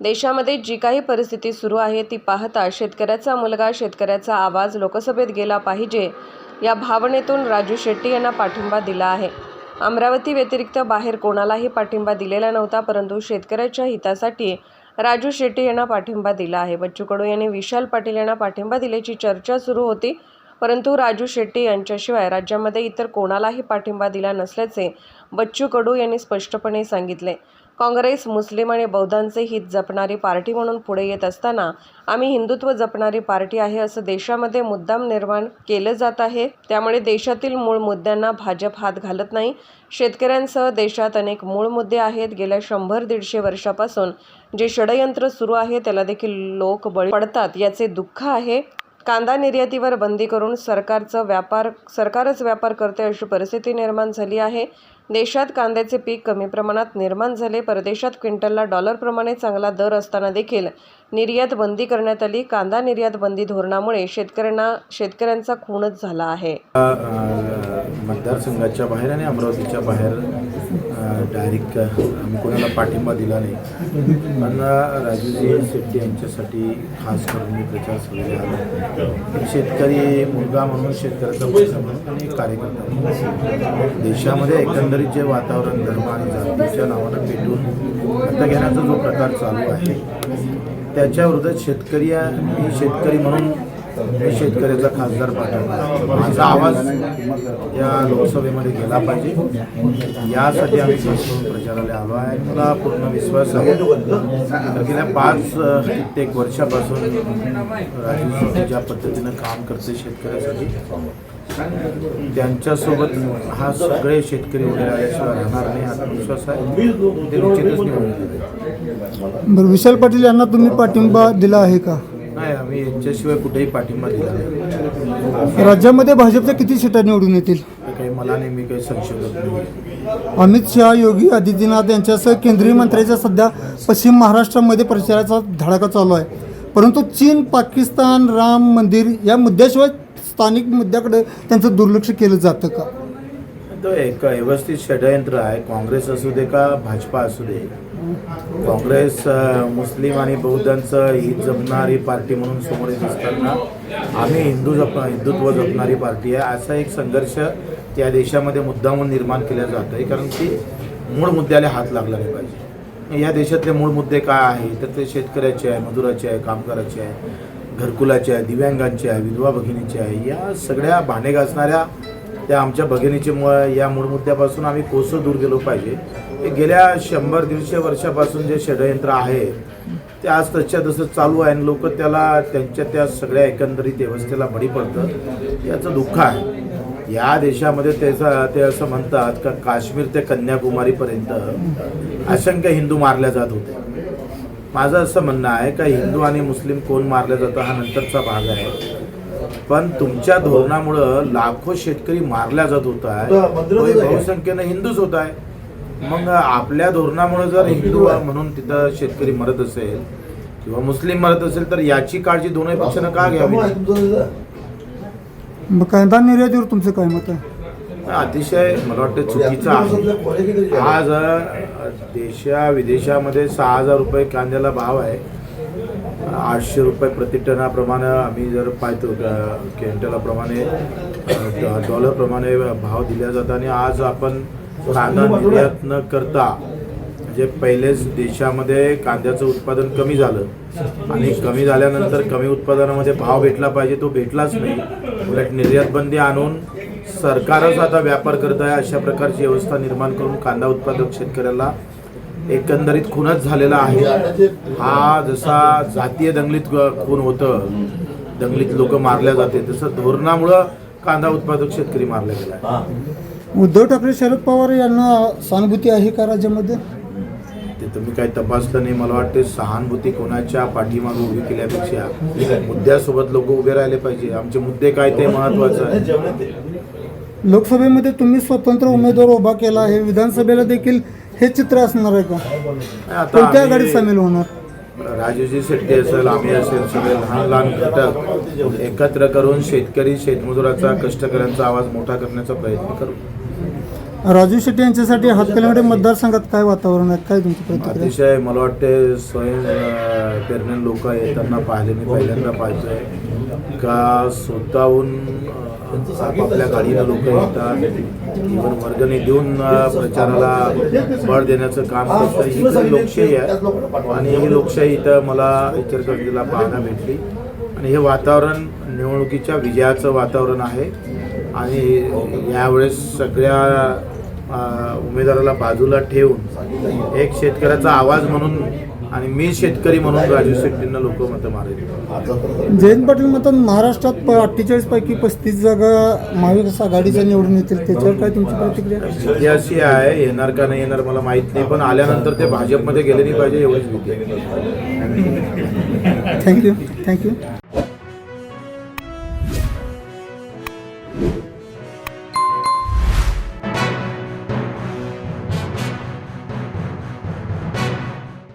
देशामध्ये जी काही परिस्थिती सुरू आहे ती पाहता शेतकऱ्याचा मुलगा शेतकऱ्याचा आवाज लोकसभेत गेला पाहिजे या भावनेतून राजू शेट्टी यांना पाठिंबा दिला आहे. अमरावती व्यतिरिक्त बाहेर कोणालाही पाठिंबा दिलेला नव्हता परंतु शेतकऱ्याच्या हितासाठी राजू शेट्टी यांना पाठिंबा दिला आहे. बच्चू कडू यांनी विशाल पाटील यांना पाठिंबा दिल्याची चर्चा सुरू होती परंतु राजू शेट्टी यांच्याशिवाय राज्यामध्ये इतर कोणालाही पाठिंबा दिला नसल्याचे बच्चू कडू यांनी स्पष्टपणे सांगितले. काँग्रेस मुस्लिम आणि बौद्धांचे हित जपणारी पार्टी म्हणून पुढे येत असताना आम्ही हिंदुत्व जपणारी पार्टी आहे असं देशामध्ये मुद्दाम निर्माण केलं जात आहे. त्यामुळे देशातील मूळ मुद्द्यांना भाजप हात घालत नाही. शेतकऱ्यांसह देशात अनेक मूळ मुद्दे आहेत. गेल्या शंभर दीडशे वर्षापासून जे षडयंत्र सुरू आहे त्याला देखील लोक बळी पडतात याचे दुःख आहे. कांदा निर्यातीवर बंदी करून सरकारचं व्यापार सरकारच व्यापार करते अशी परिस्थिती निर्माण झाली आहे. देशात कांद्याचे पीक कमी प्रमाणात निर्माण झाले. परदेशात क्विंटलला डॉलरप्रमाणे चांगला दर असताना देखील निर्यात बंदी करण्यात आली. कांदा निर्यात बंदी धोरणामुळे शेतकऱ्यांना शेतकऱ्यांचा खूनच झाला आहे. मतदारसंघाच्या बाहेर आणि अमरावतीच्या बाहेर डायरेक्ट आम्ही कोणाला पाठिंबा दिला नाही. मला राजूजी शेट्टी यांच्यासाठी खास करून मी प्रचार सभेला आलो. शेतकरी मुलगा म्हणून शेतकऱ्याचा पैसा म्हणून आणि एक कार्यकर्ता देशामध्ये एकंदरीत जे वातावरण धर्म आणि जातीच्या नावानं पेटून आता घेण्याचा जो प्रकार चालू आहे त्याच्या विरोधात शेतकरी शेतकरी म्हणून मी शेतकऱ्याचा खासदार पाठवला माझा आवाज या लोकसभेमध्ये गेला पाहिजे. यासाठी आम्ही करून प्रचाराला आलो आहे. मला पूर्ण विश्वास आहे. गेल्या पाच कित्येक वर्षापासून राजू ज्या पद्धतीनं काम करते शेतकऱ्यासाठी त्यांच्यासोबत हा सगळे शेतकरी उभे राहिल्याशिवाय राहणार नाही आत्मविश्वास आहे. ते निश्चितच निवडून बरं विशाल पाटील यांना तुम्ही पाठिंबा दिला आहे का? नाही आम्ही यांच्याशिवाय कुठेही पाठिंबा दिला नाही. राज्यामध्ये भाजपच्या किती सीटा निवडून येतील? काही मला नेहमी काही संशोधक नाही अमित शहा योगी आदित्यनाथ यांच्यासह केंद्रीय मंत्र्यांचा सध्या पश्चिम महाराष्ट्रामध्ये प्रचाराचा धडाका चालू आहे. परंतु चीन पाकिस्तान राम मंदिर या मुद्द्याशिवाय स्थानिक मुद्द्याकडे त्यांचं दुर्लक्ष केलं जातं का? तो एक व्यवस्थित षडयंत्र आहे. काँग्रेस असू दे का भाजपा असू दे. काँग्रेस मुस्लिम आणि बौद्धांचं हित जपणारी पार्टी म्हणून समोर येत असताना आम्ही हिंदू जप हिंदुत्व जपणारी पार्टी आहे. असा एक संघर्ष त्या देशामध्ये मुद्दामून निर्माण केला जात आहे कारण की मूळ मुद्द्याला हात लागला नाही पाहिजे. या देशातले मूळ मुद्दे काय आहे तर ते शेतकऱ्याचे आहे मजुराचे आहे कामगाराचे आहे घरकुलाचे आहे दिव्यांगांचे आहे विधवा भगिनीचे आहे. या सगळ्या भांडे घासणाऱ्या त्या आमच्या भगिनीचे मुळ या मूळ मुद्द्यापासून आम्ही कोसं दूर गेलो पाहिजे. गेल्या शंभर दीडशे वर्षापासून जे षडयंत्र आहे ते आज तसच्या तसं चालू आहे आणि लोक त्याला त्यांच्या त्या सगळ्या एकंदरीत व्यवस्थेला बळी पडतं याचं दुःख आहे. या देशामध्ये त्याचा ते असं म्हणतात का काश्मीर ते कन्याकुमारीपर्यंत असंख्य हिंदू मारल्या जात होते. माझं असं म्हणणं आहे का हिंदू आणि मुस्लिम कोण मारलं जातं हा नंतरचा भाग आहे. पण तुमच्या धोरणामुळं लाखो शेतकरी मारल्या जात होत आहे. बहुसंख्येनं हिंदूच होत आहे. मग आपल्या धोरणामुळे जर हिंदू म्हणून तिथं शेतकरी मरत असेल किंवा मुस्लिम मरत असेल तर याची काळजी दोन्ही पक्षानं का घ्यावी? मग कांदा निर्यातीवर तुमचं काय मत आहे? अतिशय मला वाटतं चुकीचं आहे. आज देशा विदेशामध्ये सहा हजार रुपये कांद्याला भाव आहे. आठशे रुपये प्रति टनाप्रमाणे आम्ही जर पाहतो क्विंटलाप्रमाणे डॉलरप्रमाणे भाव दिला जातात. आणि आज आपण कांदा निर्यात न करता म्हणजे पहिलेच देशामध्ये कांद्याचं उत्पादन कमी झालं आणि कमी झाल्यानंतर कमी उत्पादनामध्ये भाव भेटला पाहिजे तो भेटलाच नाही. उलट निर्यात बंदी आणून सरकारच आता व्यापार करत आहे अशा प्रकारची व्यवस्था निर्माण करून कांदा उत्पादक शेतकऱ्याला एकंदरीत खूनच झालेला आहे. हा जसा जातीय दंगलीत खून होतं दंगलीत लोक मारल्या जाते तसं धोरणामुळं कांदा उत्पादक शेतकरी मारला गेला आहे. उद्धव ठाकरे शरद पवार यांना सहानुभूती आहे का राज्यामध्ये? ते तुम्ही काही तपासलं नाही. मला वाटते सहानुभूती कोणाच्या पाठीमागे उभी केल्यापेक्षा मुद्द्यासोबत लोक उभे राहिले पाहिजे. आमचे मुद्दे काय ते महत्वाचं आहे. लोकसभेमध्ये तुम्ही स्वतंत्र उमेदवार उभा केला आहे. विधानसभेला देखील हे चित्र असणार आहे का? कोणत्या आघाडीत सामील होणार? राजूजी शेट्टी असेल आम्ही असेल सगळे लहान लहान घटक एकत्र करून शेतकरी शेतमजुराचा कष्टकऱ्यांचा आवाज मोठा करण्याचा प्रयत्न करू. राजू शेट्टी यांच्यासाठी हातकलंगडे मतदारसंघात काय वातावरण आहे? काय तुमची प्रतिक्रिया? अतिशय मला वाटते स्वयं अं, पेरणे लोक येताना पाहिले मी पहिल्यांदा पाहिजे का स्वतःहून आपापल्या गाडीनं लोक येतात इव्हन वर्गणी देऊन प्रचाराला बळ देण्याचं काम करतं ही खरी लोकशाही आहे. आणि ही लोकशाही इथं मला इचलकरंजीला पाहायला भेटली. आणि हे वातावरण निवडणुकीच्या विजयाचं वातावरण आहे. आणि यावेळेस सगळ्या उमेदवाराला बाजूला ठेवून एक शेतकऱ्याचा आवाज म्हणून आणि मी शेतकरी म्हणून राजू शेट्टींना लोक मतं मारेल. जयंत पाटील म्हणतात महाराष्ट्रात अठ्ठेचाळीस पैकी पस्तीस जागा महाविकास आघाडीच्या निवडून येतील. त्याच्यावर काय तुमची प्रतिक्रिया? अशी आहे येणार का नाही येणार मला माहीत नाही पण आल्यानंतर ते भाजपमध्ये गेले नाही पाहिजे एवढीच भीती आहे. Thank you thank you